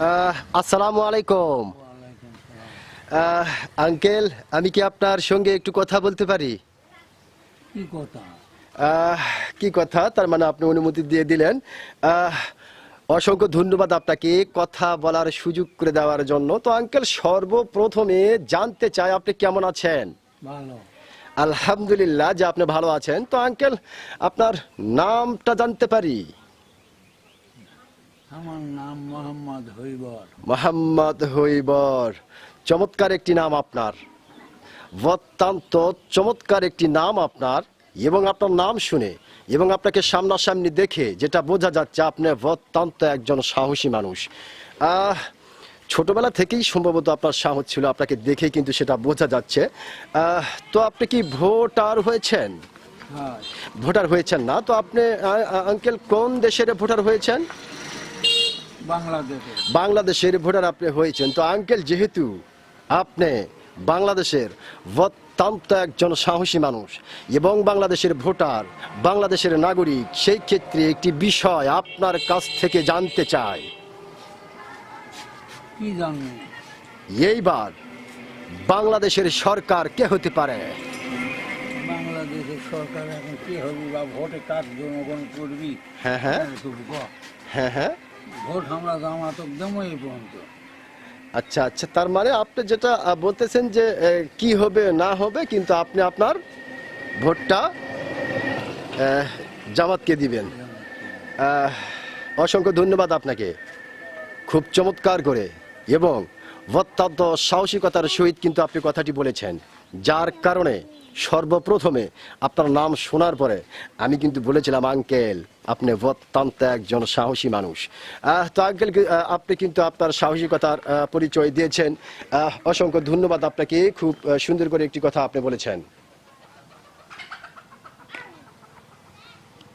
আসসালামু আলাইকুম। আঙ্কেল আমি কি আপনার সঙ্গে একটু কথা বলতে পারি? কি কথা? কি কথা? তার মানে আপনি অনুমতি দিয়ে দিলেন। অসংখ্য ধন্যবাদ আপনাকে কথা বলার সুযোগ করে দেওয়ার জন্য। তো আঙ্কেল সর্বপ্রথমে জানতে চাই আপনি কেমন আছেন? ভালো। আলহামদুলিল্লাহ যে আপনি ভালো আছেন। তো আঙ্কেল আপনার নামটা জানতে পারি? আমার নাম মোহাম্মদ হইবর মোহাম্মদ হইবর চমৎকার একটি নাম আপনার। অত্যন্ত চমৎকার একটি নাম আপনার এবং আপনার নাম শুনে এবং আপনাকে সামনাসামনি দেখে যেটা বোঝা যাচ্ছে আপনি অত্যন্ত একজন সাহসী মানুষ। আহ, ছোটবেলা থেকেই সম্ভবত আপনার সাহস ছিল আপনাকে দেখে কিন্তু সেটা বোঝা যাচ্ছে। তো আপনি কি ভোটার হয়েছেন? হ্যাঁ। ভোটার হয়েছেন না। তো আপনি আঙ্কেল কোন দেশের ভোটার হয়েছেন? বাংলাদেশের। ভোটার আপনি হয়েছেন। তো আঙ্কেল যেহেতু আপনি বাংলাদেশের অত্যন্ত একজন সাহসী মানুষ এবং বাংলাদেশের ভোটার বাংলাদেশের নাগরিক সেই ক্ষেত্রে একটি বিষয় আপনার কাছ থেকে জানতে চাই। এইবার বাংলাদেশের সরকার কে হতে পারে? বাংলাদেশের সরকার এখন কি হবে বা ভোটে কাজ জনগণ করবি? হ্যাঁ হ্যাঁ। হ্যাঁ হ্যাঁ। আচ্ছা আচ্ছা তার মানে আপনি যেটা বলতেছেন যে কি হবে, না হবে, কিন্তু আপনি আপনার ভোটটা জামাতকে দিবেন। অসংখ্য ধন্যবাদ আপনাকে। খুব চমৎকার করে। এবং অত্যন্ত সাহসিকতার সহিত কিন্তু আপনি কথাটি বলেছেন। যার কারণে সর্বপ্রথমে আপনার নাম শোনার পরে আমি কিন্তু বলেছিলাম, আঙ্কেল, আপনি অত্যন্ত একজন সাহসী মানুষ। তো আঙ্কেল আপনি কিন্তু আপনার সাহসিকতার পরিচয় দিয়েছেন। অসংখ্য ধন্যবাদ আপনাকে। খুব সুন্দর করে একটি কথা আপনি বলেছেন।